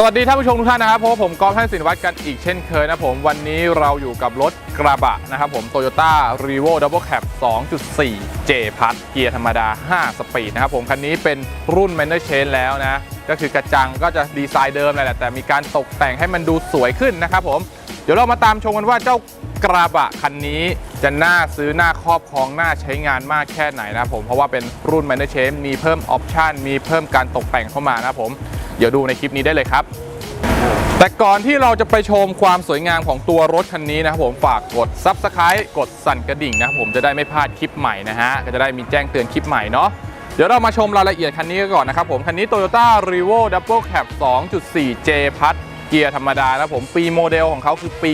สวัสดีท่านผู้ชมทุกท่านนะครับเพราะว่าผมกอล์ฟท่านสินวัตรกันอีกเช่นเคยนะผมวันนี้เราอยู่กับรถกระบะนะครับผม Toyota r e v o Double Cab 2.4 J พัดเกียร์ธรรมดา 5 สปีดนะครับผม คันนี้เป็นรุ่น m a n e r Chain แล้วนะ ก็คือกระจังก็จะดีไซน์เดิมแหละแต่มีการตกแต่งให้มันดูสวยขึ้นนะครับผม เดี๋ยวเรามาตามชมกันว่าเจ้ากระบะคันนี้จะน่าซื้อน่าครอบครองน่าใช้งานมากแค่ไหนนะครับผมเพราะว่าเป็นรุ่น m a n e r Chain มีเพิ่มออปชันมีเพิ่มการตกแต่งเข้ามานะผม เดี๋ยวดูในคลิปนี้ได้เลยครับ แต่ก่อนที่เราจะไปชมความสวยงามของตัวรถคันนี้นะครับผมฝากกด Subscribe กดสั่นกระดิ่งนะครับผมจะได้ไม่พลาดคลิปใหม่นะฮะก็จะได้มีแจ้งเตือนคลิปใหม่เนาะเดี๋ยวเรามาชมรายละเอียดคันนี้กันก่อนนะครับผม คันนี้ Toyota r e v o Double Cab 2.4 J พัดเกียร์ธรรมดานะผมปีโมเดลของเขาคือปี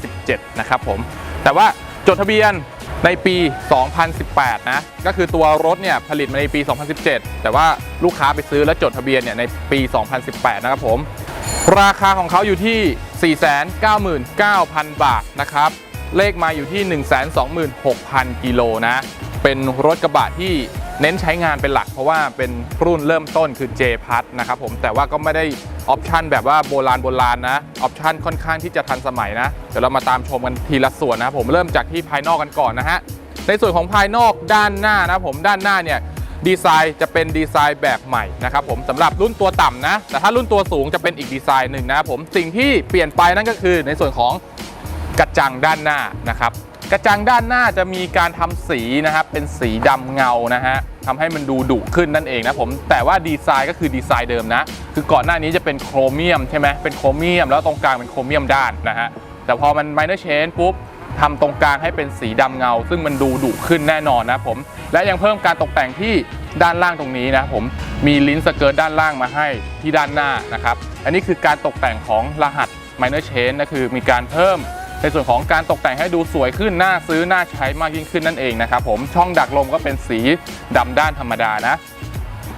2017 นะครับผม แต่ว่าจดทะเบียน ในปี 2018 นะ ก็คือตัวรถเนี่ยผลิตมาในปี 2017 แต่ว่าลูกค้าไปซื้อและจดทะเบียนเนี่ยในปี 2018 นะครับผม ราคาของเขาอยู่ที่ 499,000 บาทนะครับ เลขมาอยู่ที่ 126,000 กิโลนะ เป็นรถกระบะที่ เน้นใช้งานเป็นหลักเพราะว่าเป็นรุ่นเริ่มต้นคือ J พัทนะครับผมแต่ว่าก็ไม่ได้ออปชันแบบว่าโบราณโบราณนะออปชันค่อนข้างที่จะทันสมัยนะ เดี๋ยวเรามาตามชมกันทีละส่วนนะครับผมเริ่มจากที่ภายนอกกันก่อนนะฮะในส่วนของภายนอกด้านหน้านะผมด้านหน้าเนี่ยดีไซน์จะเป็นดีไซน์แบบใหม่นะครับผมสำหรับรุ่นตัวต่ำนะ แต่ถ้ารุ่นตัวสูงจะเป็นอีกดีไซน์หนึ่งนะครับผมสิ่งที่เปลี่ยนไปนั่นก็คือในส่วนของกระจังด้านหน้านะครับ กระจังด้านหน้าจะมีการทำสีนะครับเป็นสีดำเงานะฮะทำให้มันดูดุขึ้นนั่นเองนะผมแต่ว่าดีไซน์ก็คือดีไซน์เดิมนะ คือก่อนหน้านี้จะเป็นโครเมียมใช่ไหมเป็นโครเมียม แล้วตรงกลางเป็นโครเมียมด้านนะฮะแต่พอมัน minor change ปุ๊บทำตรงกลางให้เป็นสีดำเงา ซึ่งมันดูดุขึ้นแน่นอนนะผมและยังเพิ่มการตกแต่งที่ด้านล่างตรงนี้นะผมมีลิ้นสเกิร์ตด้านล่างมาให้ที่ด้านหน้านะครับอันนี้คือการตกแต่งของรหัส minor chain นะคือมีการเพิ่ม ในส่วนของการตกแต่งให้ดูสวยขึ้นน่าซื้อน่าใช้มากยิ่งขึ้นนั่นเองนะครับผมช่องดักลมก็เป็นสีดำด้านธรรมดานะ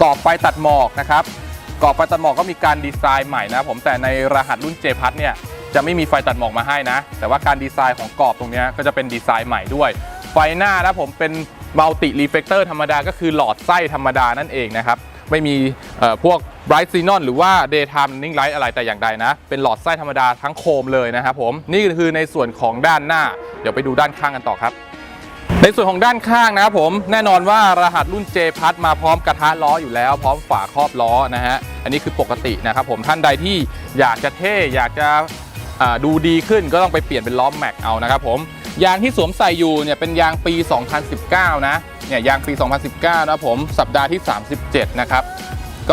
กรอบไฟตัดหมอกนะครับกรอบไฟตัดหมอกก็มีการดีไซน์ใหม่นะผมแต่ในรหัสรุ่น J พัทเนี่ยจะไม่มีไฟตัดหมอกมาให้นะ แต่ว่าการดีไซน์ของกรอบตรงนี้ก็จะเป็นดีไซน์ใหม่ด้วย ไฟหน้านะผมเป็นมัลติรีเฟกเตอร์ธรรมดาก็คือหลอดไส้ธรรมดานั่นเองนะครับ ไม่มีพวก Bright Xenon หรือว่า Daytime Running Light อะไรแต่อย่างใดนะ เป็นหลอดไส้ธรรมดาทั้งโคมเลยนะครับผม นี่คือในส่วนของด้านหน้า เดี๋ยวไปดูด้านข้างกันต่อครับในส่วนของด้านข้างนะครับผมแน่นอนว่ารหัสรุ่น J พัทมาพร้อมกระทะล้ออยู่แล้ว พร้อมฝาครอบล้อนะฮะอันนี้คือปกตินะครับผมท่านใดที่อยากจะเท่อยากจะดูดีขึ้นก็ต้องไปเปลี่ยนเป็นล้อแม็กเอานะครับผม ยางที่สวมใส่อยู่เนี่ยเป็นยางปี 2019 นะ เนี่ยยางปี 2019 นะผม สัปดาห์ที่ 37 นะครับ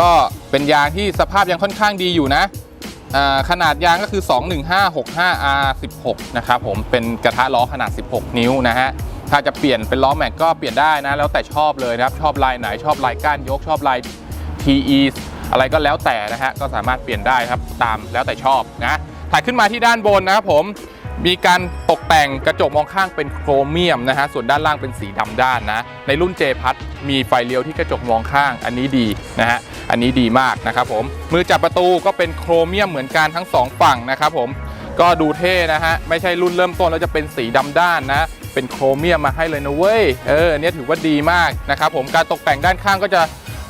ก็เป็นยางที่สภาพยังค่อนข้างดีอยู่นะ ขนาดยางก็คือ 21565R16 นะครับผม เป็นกระทะล้อขนาด 16 นิ้วนะฮะ ถ้าจะเปลี่ยนเป็นล้อแม็กก็เปลี่ยนได้นะ แล้วแต่ชอบเลยนะครับ ชอบลายไหน ชอบลายก้านยก ชอบลาย TE อะไรก็แล้วแต่นะฮะ ก็สามารถเปลี่ยนได้ครับ ตามแล้วแต่ชอบนะ ถ่ายขึ้นมาที่ด้านบนนะครับผม มีการตกแต่งกระจกมองข้างเป็นโครเมียมนะฮะ ส่วนด้านล่างเป็นสีดำด้านนะ ในรุ่น J พัทมีไฟเลี้ยวที่กระจกมองข้าง อันนี้ดีนะฮะ อันนี้ดีมากนะครับผม มือจับประตูก็เป็นโครเมียมเหมือนกันทั้งสองฝั่งนะครับผม ก็ดูเท่นะฮะ ไม่ใช่รุ่นเริ่มต้นแล้วจะเป็นสีดำด้านนะ เป็นโครเมียมมาให้เลยนะเว้ย เออนเนี้ยถือว่าดีมากนะครับผม การตกแต่งด้านข้างก็จะ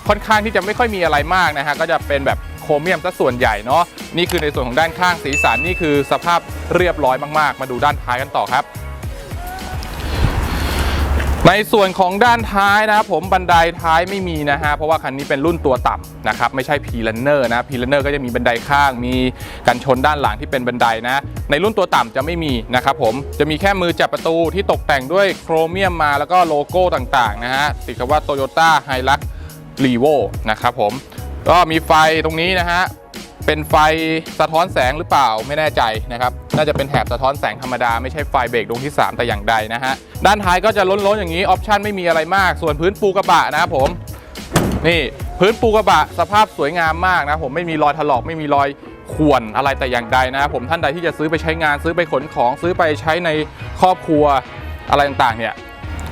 ค่อนข้างที่จะไม่ค่อยมีอะไรมากนะฮะ ก็จะเป็นแบบ โครเมียมซะส่วนใหญ่เนาะนี่คือในส่วนของด้านข้างสีสันนี่คือสภาพเรียบร้อยมากๆ มาดูด้านท้ายกันต่อครับ ในส่วนของด้านท้ายนะครับผมบันไดท้ายไม่มีนะฮะเพราะว่าคันนี้เป็นรุ่นตัวต่ำนะครับไม่ใช่พีลันเนอร์นะพีลันเนอร์ก็จะมีบันไดข้างมีกันชนด้านหลังที่เป็นบันไดนะ ในรุ่นตัวต่ำจะไม่มีนะครับผมจะมีแค่มือจับประตูที่ตกแต่งด้วยโครเมียมมาแล้วก็โลโก้ต่างๆนะฮะติดคำว่า Toyota Hilux Revo นะครับผม ก็มีไฟตรงนี้นะฮะ เป็นไฟสะท้อนแสงหรือเปล่าไม่แน่ใจนะครับ น่าจะเป็นแถบสะท้อนแสงธรรมดาไม่ใช่ไฟเบรกดวงที่ 3 แต่อย่างใดนะฮะ ด้านท้ายก็จะล้นๆอย่างนี้ ออปชันไม่มีอะไรมาก ส่วนพื้นปูกระบะนะครับผม นี่พื้นปูกระบะสภาพสวยงามมากนะผมไม่มีรอยถลอกไม่มีรอยข่วนอะไรแต่อย่างใดนะครับผมท่านใดที่จะซื้อไปใช้งานซื้อไปขนของซื้อไปใช้ในครอบครัวอะไรต่างๆเนี่ย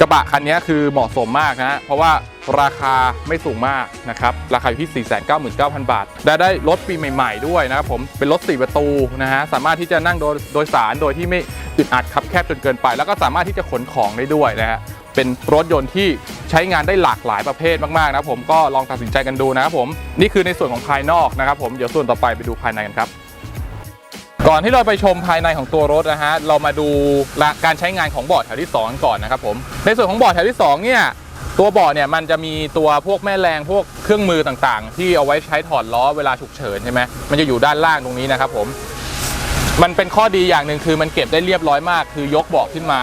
กระบะคันนี้คือเหมาะสมมากนะเพราะว่า ราคาไม่สูงมากนะครับ ราคาอยู่ที่ 499,000 บาท ได้ได้รถปีใหม่ ๆ ด้วยนะครับผม เป็นรถ 4 ประตูนะฮะ สามารถที่จะนั่งโดยโดยสารโดยที่ไม่อึดอัดคับแคบจนเกินไป แล้วก็สามารถที่จะขนของได้ด้วยนะฮะ เป็นรถยนต์ที่ใช้งานได้หลากหลายประเภทมากๆนะครับผม ก็ลองตัดสินใจกันดูนะครับผม นี่คือในส่วนของภายนอกนะครับผม เดี๋ยวส่วนต่อไปไปดูภายในกันครับก่อนที่เราไปชมภายในของตัวรถนะฮะ เรามาดูการใช้งานของบอร์ดแถวที่ 2 ก่อนนะครับผม ในส่วนของบอร์ดแถวที่2เนี่ย ตัวเบอร์ดเนี่ยมันจะมีตัวพวกแม่แรงพวกเครื่องมือต่างๆ ที่เอาไว้ใช้ถอดล้อเวลาฉุกเฉินใช่ไหมมันจะอยู่ด้านล่างตรงนี้นะครับผมมันเป็นข้อดีอย่างหนึ่งคือมันเก็บได้เรียบร้อยมาก คือยกเบาะขึ้นมา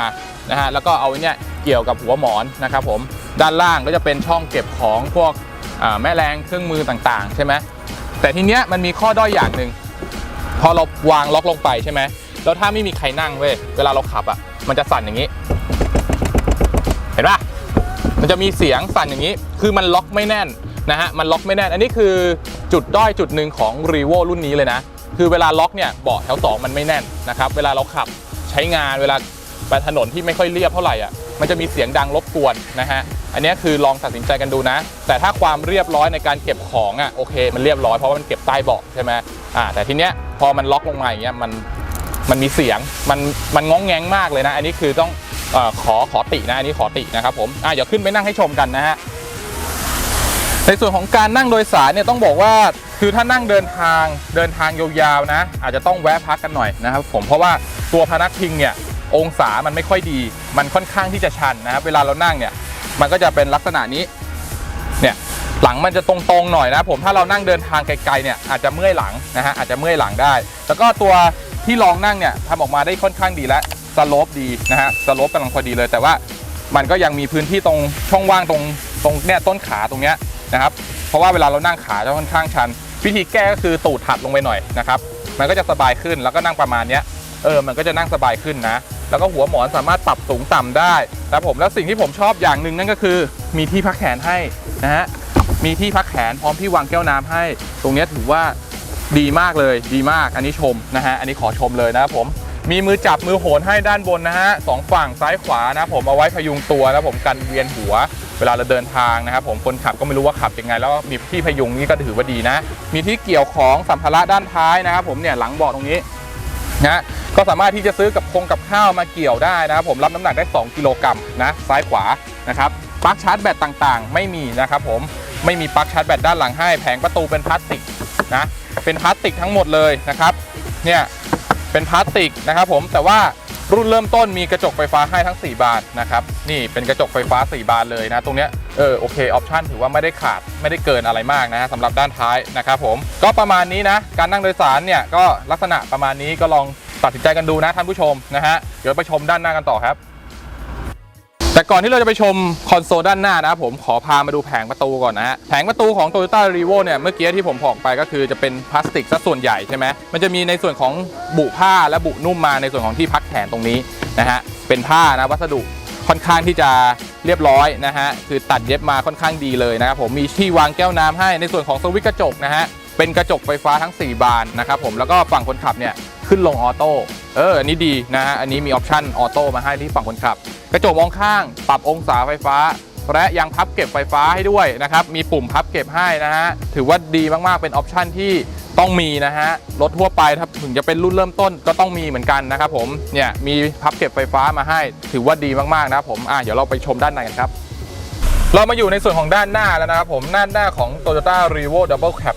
นะฮะแล้วก็เอาเนี่ยเกี่ยวกับหัวหมอนนะครับผมด้านล่างก็จะเป็นช่องเก็บของพวกแม่แรงเครื่องมือต่างๆ ใช่ไหมแต่ทีเนี้ยมันมีข้อด้อยอย่างหนึ่งพอเราวางล็อกลงไปใช่ไหมแล้วถ้าไม่มีใครนั่งเว้ยเวลาเราขับอะมันจะสั่นอย่างนี้ เห็นปะ มันจะมีเสียงสั่นอย่างนี้ คือมันล็อกไม่แน่นนะฮะ มันล็อกไม่แน่น อันนี้คือจุดด้อยจุดหนึ่งของ r e v o รุ่นนี้เลยนะ คือเวลาล็อกเนี่ยเบาะแถว 2 มันไม่แน่นนะครับ เวลาเราขับใช้งานเวลาไปถนนที่ไม่ค่อยเรียบเท่าไหร่อะ มันจะมีเสียงดังรบกวนนะฮะ อันนี้คือลองตัดสินใจกันดูนะ แต่ถ้าความเรียบร้อยในการเก็บของอะโอเค มันเรียบร้อยเพราะว่ามันเก็บใต้เบาะใช่ไหมอ่า แต่ทีเนี้ยพอมันล็อกลงมาอย่างเงี้ยมันมันมีเสียงมันมันง้องแงงมากเลยนะ อันนี้คือต้อง ขอขอตินะอันนี้ขอตินะครับผมอะเดี๋ยวขึ้นไปนั่งให้ชมกันนะฮะในส่วนของการนั่งโดยสารเนี่ยต้องบอกว่าคือถ้านั่งเดินทางเดินทางยาวๆนะ อาจจะต้องแวะพักกันหน่อยนะครับผมเพราะว่าตัวพนักพิงเนี่ยองศามันไม่ค่อยดี มันค่อนข้างที่จะชันนะครับเวลาเรานั่งเนี่ยมันก็จะเป็นลักษณะนี้เนี่ยหลังมันจะตรงๆหน่อยนะผมถ้าเรานั่งเดินทางไกลๆเนี่ยอาจจะเมื่อยหลังนะฮะอาจจะเมื่อยหลังได้ แล้วก็ตัวที่ลองนั่งเนี่ยทำออกมาได้ค่อนข้างดีแล้ว สโลปดีนะฮะสโลปกำลังพอดีเลย แต่ว่ามันก็ยังมีพื้นที่ตรงช่องว่างตรงตรงเนี่ยต้นขาตรงเนี้ยนะครับเพราะว่าเวลาเรานั่งขาจะค่อนข้างชัน วิธีแก้ก็คือตูดถัดลงไปหน่อยนะครับมันก็จะสบายขึ้นแล้วก็นั่งประมาณเนี้ยเออมันก็จะนั่งสบายขึ้นนะ แล้วก็หัวหมอนสามารถปรับสูงต่ำได้นะครับผมแล้วสิ่งที่ผมชอบอย่างหนึ่งนั่นก็คือ มีที่พักแขนให้นะฮะมีที่พักแขนพร้อมที่วางแก้วน้ำให้ ตรงเนี้ยถือว่าดีมากเลยดีมากอันนี้ชมนะฮะอันนี้ขอชมเลยนะครับผม มีมือจับมือโหนให้ด้านบนนะฮะสองฝั่งซ้ายขวานะผมเอาไว้พยุงตัวนะผมกันเวียนหัว เวลาเราเดินทางนะครับผมคนขับก็ไม่รู้ว่าขับยังไง แล้วมีที่พยุงนี่ก็ถือว่าดีนะ มีที่เกี่ยวของสัมภาระด้านท้ายนะครับผมเนี่ยหลังเบาะตรงนี้นะก็สามารถที่จะซื้อกับคงกับข้าวมาเกี่ยวได้นะครับผมรับน้ำหนักได้ 2 กิโลกรัมนะซ้ายขวานะครับปลั๊กชาร์จแบตต่างๆ ไม่มีนะครับผมไม่มีปลั๊กชาร์จแบตด้านหลังให้แผงประตูเป็นพลาสติกนะเป็นพลาสติกทั้งหมดเลยนะครับเนี่ย เป็นพลาสติกนะครับผมแต่ว่ารุ่นเริ่มต้นมีกระจกไฟฟ้าให้ทั้ง 4 บานนะครับนี่เป็นกระจกไฟฟ้า 4 บานเลยนะ ตรงเนี้ยเออโอเคออปชันถือว่าไม่ได้ขาดไม่ได้เกินอะไรมากนะสำหรับด้านท้ายนะครับผมก็ประมาณนี้นะ การนั่งโดยสารเนี่ยก็ลักษณะประมาณนี้ก็ลองตัดสินใจกันดูนะท่านผู้ชมนะฮะเดี๋ยวไปชมด้านหน้ากันต่อครับ ก่อนที่เราจะไปชมคอนโซลด้านหน้านะครับผมขอพามาดูแผงประตูก่อนนะฮะแผงประตูของ Toyota r e v o เนี่ยเมื่อกี้ที่ผมบอกไปก็คือจะเป็นพลาสติกซะส่วนใหญ่ใช่ไหมมันจะมีในส่วนของบุผ้าและบุนุ่มมาในส่วนของที่พักแขนตรงนี้นะฮะเป็นผ้านะวัสดุค่อนข้างที่จะเรียบร้อยนะฮะคือตัดเย็บมาค่อนข้างดีเลยนะครับผมมีที่วางแก้วน้ำให้ในส่วนของสวิตช์กระจกนะฮะเป็นกระจกไฟฟ้าทั้ง 4 บานนะครับผมแล้วก็ฝั่งคนขับเนี่ยขึ้นลงออโต้เอออันนี้ดีนะฮะอันนี้มีออปชั่นออโต้มาให้ที่ฝั่งคนขับ กระจกมองข้าง ปรับองศาไฟฟ้า และยังพับเก็บไฟฟ้าให้ด้วยนะครับ มีปุ่มพับเก็บให้นะฮะ ถือว่าดีมากๆ เป็นออปชั่นที่ต้องมีนะฮะ รถทั่วไปถ้าถึงจะเป็นรุ่นเริ่มต้นก็ต้องมีเหมือนกันนะครับผม เนี่ยมีพับเก็บไฟฟ้ามาให้ ถือว่าดีมากๆนะครับผม อะเดี๋ยวเราไปชมด้านในกันครับเรามาอยู่ในส่วนของด้านหน้าแล้วนะครับผมด้านหน้าของ Toyota r e v o Double Cab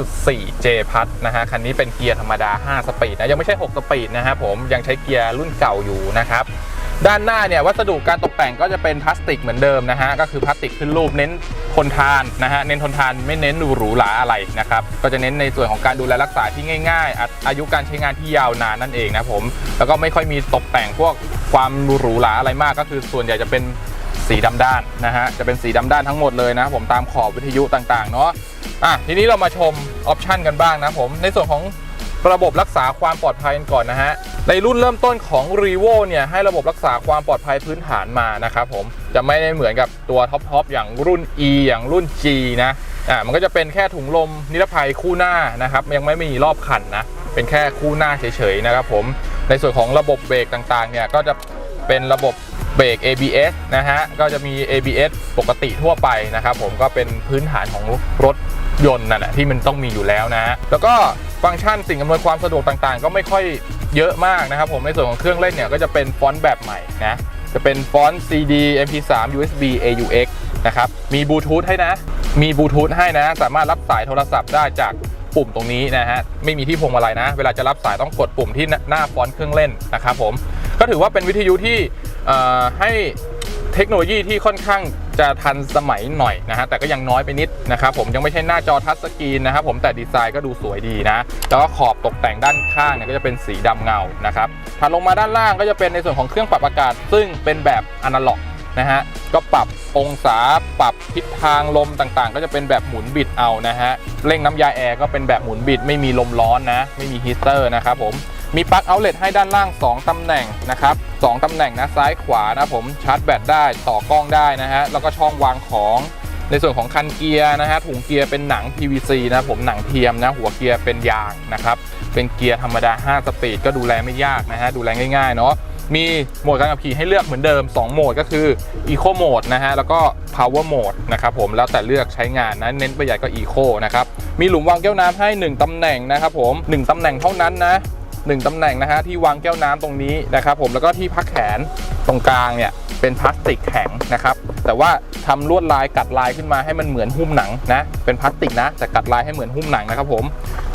2.4 J พัทนะฮะคันนี้เป็นเกียร์ธรรมดา 5 สปีดนะ ยังไม่ใช่ 6 สปีดนะครับผมยังใช้เกียร์รุ่นเก่าอยู่นะครับ ด้านหน้าเนี่ยวัสดุการตกแต่งก็จะเป็นพลาสติกเหมือนเดิมนะฮะก็คือพลาสติกขึ้นรูปเน้นทนทานนะฮะเน้นทนทานไม่เน้นดูหรูหราอะไรนะครับก็จะเน้นในส่วนของการดูแลรักษาที่ง่าย ๆ อายุการใช้งานที่ยาวนานนั่นเองนะผมแล้วก็ไม่ค่อยมีตกแต่งพวกความหรูหราอะไรมากก็คือส่วนใหญ่จะเป็นสีดำด้านนะฮะจะเป็นสีดำด้านทั้งหมดเลยนะผมตามขอบวิทยุต่างๆเนาะอะทีนี้เรามาชมออปชันกันบ้างนะผมในส่วนของ ระบบรักษาความปลอดภัยกันก่อนนะฮะ ในรุ่นเริ่มต้นของ r e v o เนี่ยให้ระบบรักษาความปลอดภัยพื้นฐานมานะครับผมจะไม่ได้เหมือนกับตัวท็อปๆอย่างรุ่น E อย่างรุ่น G นะอ่ามันก็จะเป็นแค่ถุงลมนิรภัยคู่หน้านะครับยังไม่มีรอบคันนะเป็นแค่คู่หน้าเฉยๆนะครับผมในส่วนของระบบเบรกต่างๆเนี่ยก็จะเป็นระบบเบรก ABS นะฮะ ก็จะมี ABS ปกติทั่วไปนะครับผมก็เป็นพื้นฐานของรถ ยนต์นั่นแหละที่มันต้องมีอยู่แล้วนะแล้วก็ฟังก์ชันสิ่งอำนวยความสะดวกต่างๆ ก็ไม่ค่อยเยอะมากนะครับผมในส่วนของเครื่องเล่นเนี่ยก็จะเป็นฟอนต์แบบใหม่นะจะเป็นฟอนต์ CD MP3 USB AUX นะครับมีบลูทูธให้นะ มีบลูทูธให้นะ สามารถรับสายโทรศัพท์ได้จากปุ่มตรงนี้นะฮะไม่มีที่พวงมาลัยนะ เวลาจะรับสายต้องกดปุ่มที่หน้าฟอนต์เครื่องเล่นนะครับผมก็ถือว่าเป็นวิทยุที่ให้ เทคโนโลยีที่ค่อนข้างจะทันสมัยหน่อยนะฮะแต่ก็ยังน้อยไปนิดนะครับผมยังไม่ใช่หน้าจอทัชสกรีนนะครับผมแต่ดีไซน์ก็ดูสวยดีนะ แล้วก็ขอบตกแต่งด้านข้างเนี่ยก็จะเป็นสีดำเงานะครับถัดลงมาด้านล่างก็จะเป็นในส่วนของเครื่องปรับอากาศ ซึ่งเป็นแบบอนาล็อกนะฮะก็ปรับองศาปรับทิศทางลมต่างๆ ก็จะเป็นแบบหมุนบิดเอานะฮะเร่งน้ำยาแอร์ก็เป็นแบบหมุนบิดไม่มีลมร้อนนะ ไม่มีฮีเตอร์นะครับผม มีปลั๊กเอาเลตให้ด้านล่าง 2 ตำแหน่งนะครับ2ตำแหน่งนะซ้ายขวานะผมชาร์จแบตได้ต่อกล้องได้นะฮะแล้วก็ช่องวางของในส่วนของคันเกียร์นะฮะถุงเกียร์เป็นหนัง PVC นะผมหนังเทียมนะหัวเกียร์เป็นยางนะครับเป็นเกียร์ธรรมดา 5 สปีดก็ดูแลไม่ยากนะฮะดูแลง่ายๆเนาะมีโหมดการขับขี่ให้เลือกเหมือนเดิม 2 โหมดก็คือ Eco Mode นะฮะแล้วก็ Power Mode นะครับผมแล้วแต่เลือกใช้งานนะเน้นประหยัดก็ Eco นะครับมีหลุมวางแก้วน้ำให้ 1ตำแหน่งนะครับผม1ตำแหน่งเท่านั้นนะ 1ตำแหน่งนะฮะที่วางแก้วน้ำตรงนี้นะครับ ผมแล้วก็ที่พักแขนตรงกลางเนี่ยเป็นพลาสติกแข็งนะครับ แต่ว่าทำลวดลายกัดลายขึ้นมาให้มันเหมือนหุ้มหนังนะเป็นพลาสติกนะแต่กัดลายให้เหมือนหุ้มหนังนะครับผม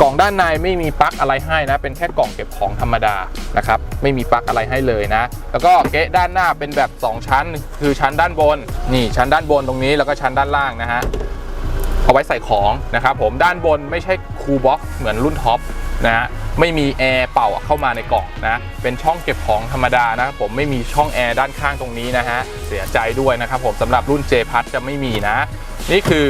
กล่องด้านในไม่มีปลั๊กอะไรให้นะ เป็นแค่กล่องเก็บของธรรมดานะครับไม่มีปลั๊กอะไรให้เลยนะ แล้วก็เกะด้านหน้าเป็นแบบ 2 ชั้น คือชั้นด้านบนนี่ชั้นด้านบนตรงนี้แล้วก็ชั้นด้านล่างนะฮะเอาไว้ใส่ของนะครับผมด้านบนไม่ใช่คูลบ็อกซ์เหมือนรุ่นท็อปนะฮะ ไม่มีแอร์เป่าเข้ามาในกล่องนะ เป็นช่องเก็บของธรรมดานะครับผมไม่มีช่องแอร์ด้านข้างตรงนี้นะฮะ เสียใจด้วยนะครับผมสำหรับรุ่น J พัทจะไม่มีนะ นี่คือ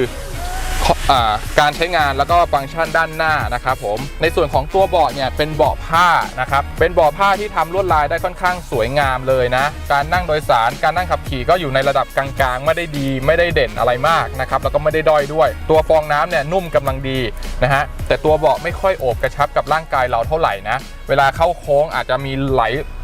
การใช้งานแล้วก็ฟังก์ชันด้านหน้านะครับผมในส่วนของตัวเบาะเนี่ยเป็นเบาะผ้านะครับเป็นเบาะผ้าที่ทำลวดลายได้ค่อนข้างสวยงามเลยนะ การนั่งโดยสารการนั่งขับขี่ก็อยู่ในระดับกลางๆ ไม่ได้ดีไม่ได้เด่นอะไรมากนะครับแล้วก็ไม่ได้ด้อยด้วย ตัวฟองน้ำเนี่ยนุ่มกำลังดีนะฮะแต่ตัวเบาะไม่ค่อยโอบกระชับกับร่างกายเราเท่าไหร่นะเวลาเข้าโค้งอาจจะมีไหล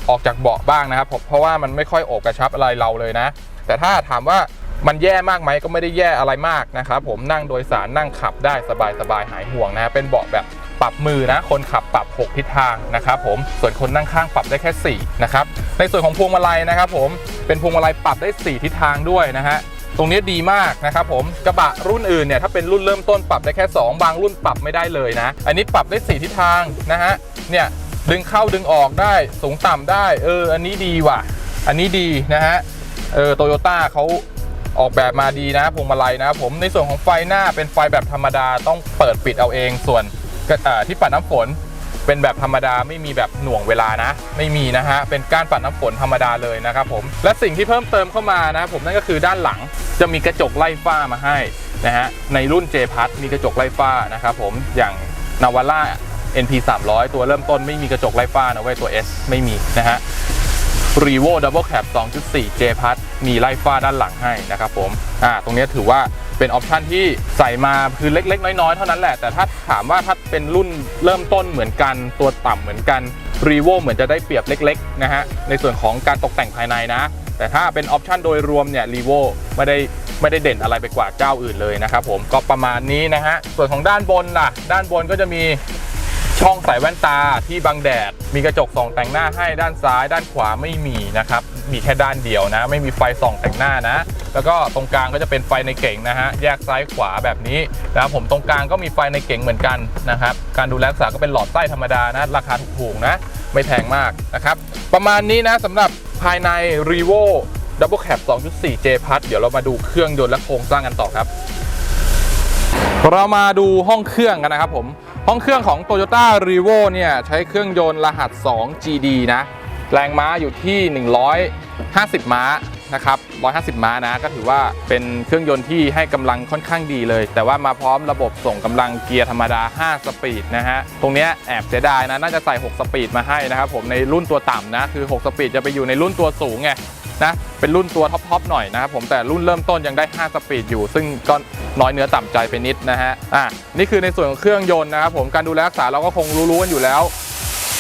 ออกจากเบาะบ้างนะครับเพราะว่ามันไม่ค่อยโอบกระชับอะไรเราเลยนะ แต่ถ้าถามว่า มันแย่มากไหมก็ไม่ได้แย่อะไรมากนะครับผมนั่งโดยสารนั่งขับได้สบายๆหายห่วงนะเป็นเบาะแบบปรับมือนะ คนขับปรับ 6 ทิศทางนะครับผมส่วนคนนั่งข้างปรับได้แค่ 4 นะครับ ในส่วนของพวงมาลัยนะครับผมเป็นพวงมาลัยปรับได้ 4 ทิศทางด้วยนะฮะตรงนี้ดีมากนะครับผมกระบะรุ่นอื่นเนี่ยถ้าเป็นรุ่นเริ่มต้นปรับได้แค่ 2 บางรุ่นปรับไม่ได้เลยนะ อันนี้ปรับได้ 4 ทิศทางนะฮะเนี่ยดึงเข้าดึงออกได้สูงต่ำได้ เออ อันนี้ดีว่ะ อันนี้ดีนะฮะเออโตโยต้าเขา ออกแบบมาดีนะพวงมาลัยนะครับผมในส่วนของไฟหน้าเป็นไฟแบบธรรมดาต้องเปิดปิดเอาเอง ส่วนที่ปัดน้ำฝนเป็นแบบธรรมดาไม่มีแบบหน่วงเวลานะ ไม่มีนะฮะเป็นก้านปัดน้ำฝนธรรมดาเลยนะครับผมและสิ่งที่เพิ่มเติมเข้ามานะผมนั่นก็คือด้านหลังจะมีกระจกไล่ฝ้ามาให้นะฮะในรุ่น J พัทมีกระจกไล่ฝ้านะครับผมอย่างนาวาร่า NP 300 ตัวเริ่มต้นไม่มีกระจกไล่ฝ้านะเว้ยตัว S ไม่มีนะฮะ r e v o Double Cab 2.4 J p a s มีไล่ฟ้าด้านหลังให้นะครับผมอ่าตรงนี้ถือว่าเป็นออปชันที่ใส่มาคือเล็ก ๆ น้อยๆ เท่านั้นแหละ แต่ถ้าถามว่าถ้าเป็นรุ่นเริ่มต้นเหมือนกันตัวต่ำเหมือนกัน r e v o เหมือนจะได้เปรียบเล็ก ๆ นะฮะ ในส่วนของการตกแต่งภายในนะ แต่ถ้าเป็นออปชันโดยรวมเนี่ย r e v o ไม่ได้ไม่ได้เด่นอะไรไปกว่าเจ้าอื่นเลยนะครับผมก็ประมาณนี้นะฮะ ส่วนของด้านบนล่ะ ด้านบนก็จะมี ช่องใส่แว่นตาที่บังแดด มีกระจกส่องแต่งหน้าให้ด้านซ้าย ด้านขวาไม่มีนะครับ มีแค่ด้านเดียวนะ ไม่มีไฟส่องแต่งหน้านะ แล้วก็ตรงกลางก็จะเป็นไฟในเก่งนะฮะ แยกซ้ายขวาแบบนี้นะครับผมตรงกลางก็มีไฟในเก่งเหมือนกันนะครับ การดูแลรักษาก็เป็นหลอดไส้ธรรมดานะ ราคาถูกๆนะ ไม่แพงมากนะครับ ประมาณนี้นะสำหรับภายใน r e v o Double Cab 2.4 J p a s เดี๋ยวเรามาดูเครื่องยนต์และโครงสร้างกันต่อครับ เรามาดูห้องเครื่องกันนะครับผม ห้องเครื่องของ Toyota r e v o เนี่ยใช้เครื่องยนต์รหัส 2 GD นะ แรงม้าอยู่ที่ 150 ม้านะครับ 150 ม้านะ ก็ถือว่าเป็นเครื่องยนต์ที่ให้กำลังค่อนข้างดีเลย แต่ว่ามาพร้อมระบบส่งกำลังเกียร์ธรรมดา 5 สปีดนะฮะ ตรงนี้แอบเสียดายนะ น่าจะใส่ 6 สปีดมาให้นะครับผมในรุ่นตัวต่ำนะ คือ 6 สปีดจะไปอยู่ในรุ่นตัวสูงไง นะเป็นรุ่นตัวท็อปๆหน่อยนะครับผมแต่รุ่นเริ่มต้นยังได้ 5 สปีดอยู่ ซึ่งก็น้อยเนื้อต่ำใจไปนิดนะฮะอะนี่คือในส่วนของเครื่องยนต์นะครับผมการดูแลรักษาเราก็คงรู้ๆกันอยู่แล้ว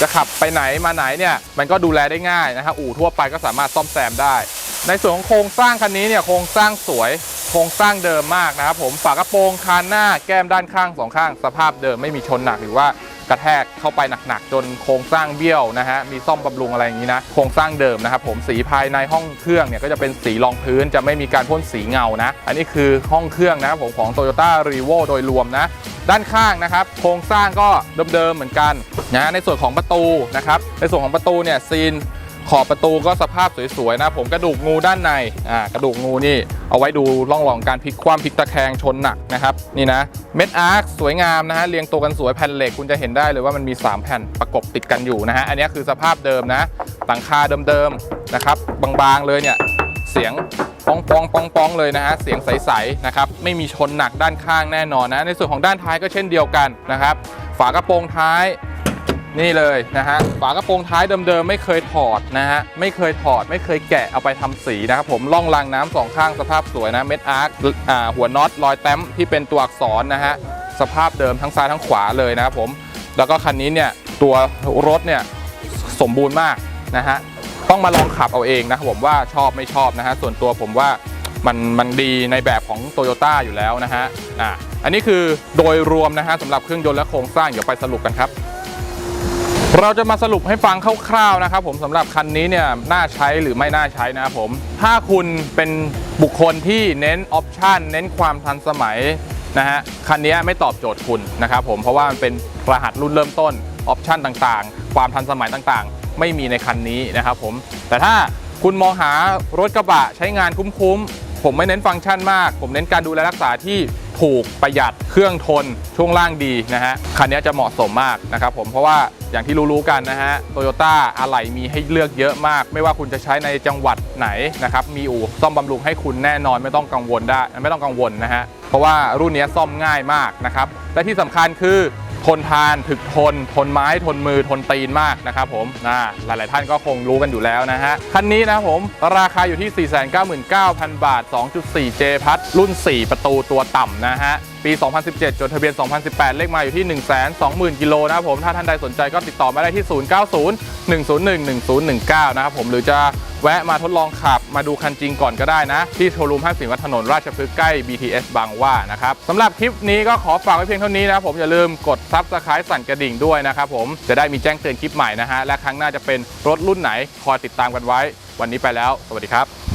จะขับไปไหนมาไหนเนี่ยมันก็ดูแลได้ง่ายนะฮะอู่ทั่วไปก็สามารถซ่อมแซมได้ ในส่วนของโครงสร้างคันนี้เนี่ยโครงสร้างสวยโครงสร้างเดิมมากนะครับผมฝากระโปรงคานหน้าแก้มด้านข้างสองข้าง สภาพเดิมไม่มีชนหนักหรือว่ากระแทกเข้าไปหนักๆ จนโครงสร้างเบี้ยวนะฮะมีซ่อมบำรุงอะไรอย่างนี้นะโครงสร้างเดิมนะครับผมสีภายในห้องเครื่องเนี่ยก็จะเป็นสีรองพื้นจะไม่มีการพ่นสีเงานะ อันนี้คือห้องเครื่องนะครับผมของ Toyota r e v o โดยรวมนะ ด้านข้างนะครับโครงสร้างก็เดิมๆเหมือนกันนะในส่วนของประตูนะครับในส่วนของประตูเนี่ยซีน ขอบประตูก็สภาพสวยๆนะผมกระดูกงูด้านในอ่ากระดูกงูนี่เอาไว้ดูร่องรอยการพลิกคว่ำพลิกตะแคงชนหนักนะครับนี่นะเม็ดอาร์คสวยงามนะฮะเรียงตัวกันสวยแผ่นเหล็กคุณจะเห็นได้เลยว่ามันมี 3 แผ่นประกบติดกันอยู่นะฮะอันนี้คือสภาพเดิมนะหลังคาเดิมๆนะครับบางๆเลยเนี่ยเสียงปองปองปองปองเลยนะฮะเสียงใสๆนะครับไม่มีชนหนักด้านข้างแน่นอนนะในส่วนของด้านท้ายก็เช่นเดียวกันนะครับฝากระโปรงท้าย นี่เลยนะฮะฝากระโปรงท้ายเดิมๆไม่เคยถอดนะฮะไม่เคยถอด ไม่เคยแกะเอาไปทำสีนะครับผมล่องรางน้ำสองข้างสภาพสวยนะเม็ดอาร์คอ่าหัวน็อตรอยแต้มที่เป็นตัวอักษรนะฮะสภาพเดิมทั้งซ้ายทั้งขวาเลยนะครับผมแล้วก็คันนี้เนี่ยตัวรถเนี่ยสมบูรณ์มากนะฮะต้องมาลองขับเอาเองนะครับผมว่าชอบไม่ชอบนะฮะส่วนตัวผมว่ามันมันดีในแบบของ t o y ยต้อยู่แล้วนะฮะอ่าอันนี้คือโดยรวมนะฮะสำหรับเครื่องยนต์และโครงสร้างเดี๋ยวไปสรุปกันครับ เราจะมาสรุปให้ฟังคร่าวๆนะครับผมสำหรับคันนี้เนี่ยน่าใช้หรือไม่น่าใช้นะครับผมถ้าคุณเป็นบุคคลที่เน้นออปชันเน้นความทันสมัยนะฮะคันนี้ไม่ตอบโจทย์คุณนะครับผมเพราะว่ามันเป็นรหัสรุ่นเริ่มต้นออปชันต่างๆ ความทันสมัยต่างๆ ไม่มีในคันนี้นะครับผมแต่ถ้าคุณมองหารถกระบะใช้งานคุ้มๆ ผมไม่เน้นฟังก์ชันมาก ผมเน้นการดูแลรักษาที่ ถูกประหยัดเครื่องทนช่วงล่างดีนะฮะคันนี้จะเหมาะสมมากนะครับผมเพราะว่าอย่างที่รู้ๆกันนะฮะโตโยต้าอะไหล่มีให้เลือกเยอะมาก ไม่ว่าคุณจะใช้ในจังหวัดไหนนะครับมีอู่ซ่อมบำรุงให้คุณแน่นอนไม่ต้องกังวลได้ ไม่ต้องกังวลนะฮะเพราะว่ารุ่นนี้ซ่อมง่ายมากนะครับและที่สำคัญคือ ทนทานถึกทน ทนไม้ทนมือทนตีนมากนะครับผมนะหลาย ๆ ท่านก็คงรู้กันอยู่แล้วนะฮะคันนี้นะผมราคาอยู่ที่ 499,000 บาท 2.4 J พัดรุ่น 4 ประตูตัวต่ำนะฮะ ปี 2017 จดทะเบียน 2018 เลขมาอยู่ที่ 120,000 กิโลนะครับผม ถ้าท่านใดสนใจก็ติดต่อมาได้ที่ 090 101 1019 นะครับผม หรือจะแวะมาทดลองขับมาดูคันจริงก่อนก็ได้นะ ที่โชว์รูมห้างสินวัฒนถนนราชพฤกษ์ใกล้ BTS บางหว่านะครับสำหรับคลิปนี้ก็ขอฝากไว้เพียงเท่านี้นะครับผม อย่าลืมกดซับสไครต์สั่นกระดิ่งด้วยนะครับผม จะได้มีแจ้งเตือนคลิปใหม่นะฮะ และครั้งหน้าจะเป็นรถรุ่นไหนคอยติดตามกันไว้ วันนี้ไปแล้ว สวัสดีครับ